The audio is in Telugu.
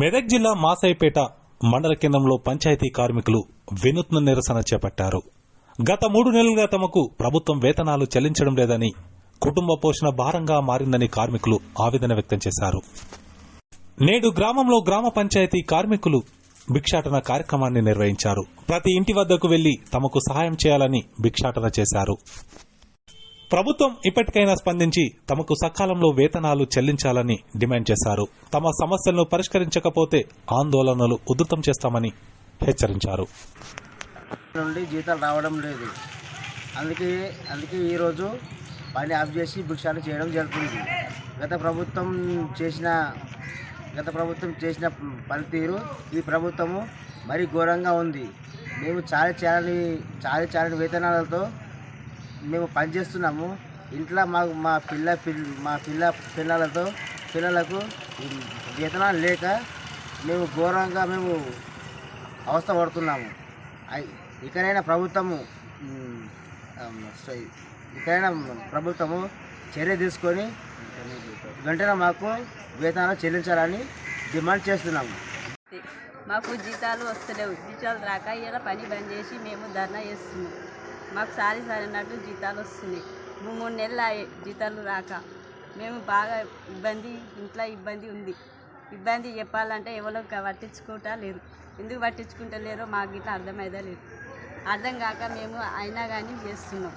మెదక్ జిల్లా మాసైపేట మండల కేంద్రంలో పంచాయతీ కార్మికులు వినూత్న నిరసన చేపట్టారు. గత మూడు నెలలుగా తమకు ప్రభుత్వం వేతనాలు చెల్లించడం లేదని కుటుంబ పోషణ భారంగా మారిందని కార్మికులు ఆవేదన వ్యక్తం చేశారు. నేడు గ్రామంలో గ్రామ పంచాయతీ కార్మికులు భిక్షాటన కార్యక్రమాన్ని నిర్వహించారు. ప్రతి ఇంటి వద్దకు వెళ్ళి తమకు సహాయం చేయాలని భిక్షాటన చేశారు. ప్రభుత్వం ఇప్పటికైనా స్పందించి తమకు సకాలంలో వేతనాలు చెల్లించాలని డిమాండ్ చేశారు. తమ సమస్యలను పరిష్కరించకపోతే ఆందోళనలు ఉధృతం చేస్తామని హెచ్చరించారు. నుండి జీతాలు రావడం లేదు. అందుకే అందుకే ఈరోజు పని ఆఫ్ చేసి భిక్షాలు చేయడం జరుగుతుంది. గత ప్రభుత్వం చేసిన గత ప్రభుత్వం చేసిన పనితీరు ఈ ప్రభుత్వము మరీ ఘోరంగా ఉంది. మేము చాలా చాలని చాలా చాలని వేతనాలతో మేము పనిచేస్తున్నాము ఇంట్లో మాకు మా పిల్ల పిల్ల మా పిల్ల పిల్లలతో పిల్లలకు వేతనాలు లేక మేము ఘోరంగా మేము అవస్థ పడుతున్నాము ఐ- ఇకనైనా ప్రభుత్వము మ్, ప్రభుత్వము చర్య తీసుకొని వెంటనే మాకు వేతనాలు చెల్లించాలని డిమాండ్ చేస్తున్నాము. మాకు జీతాలు వస్తలేవు. జీతాలు రాక ఇలా పని బంద్ చేసి మేము ధర్నా చేస్తున్నాం. మాకు సారి సారి అన్నట్టు జీతాలు వస్తున్నాయి. మూడు మూడు నెలలు జీతాలు రాక. మేము బాగా ఇబ్బంది ఇంట్లో ఇబ్బంది ఉంది. ఇబ్బంది చెప్పాలంటే ఎవరో పట్టించుకుంటా లేరు. ఎందుకు పట్టించుకుంటా లేరో మాకు ఇట్లా అర్థమైదా లేదు. అర్థం కాక మేము అయినా కానీ చేస్తున్నాం.